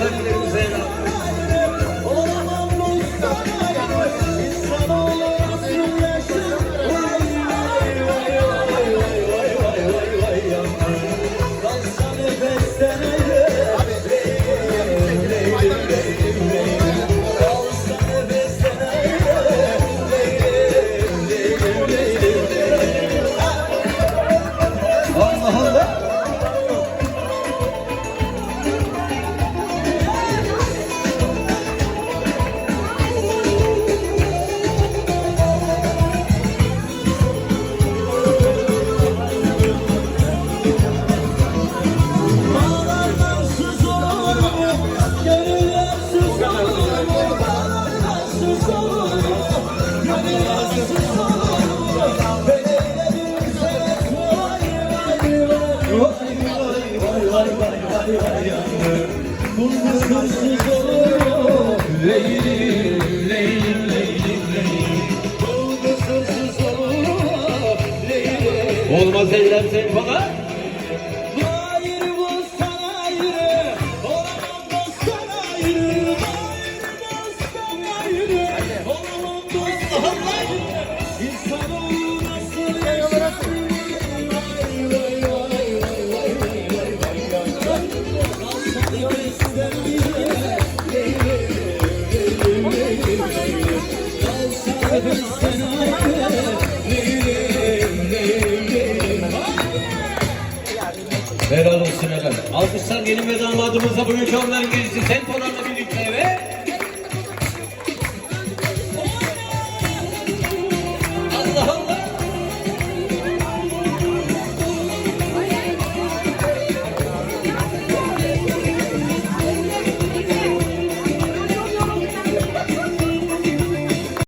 감사합니다. Kurgusuz oluyor Leylim, leylim, leylim, leylim Kurgusuz oluyor Leylim Olmaz eğlensen bana. Hayır bu sana ayrı Olamam dosttan ayrı Hayır dosttan ayrı. Helal olsun efendim. Alkışlar gelin ve damadımızla bugün şovların gezisi tempolarla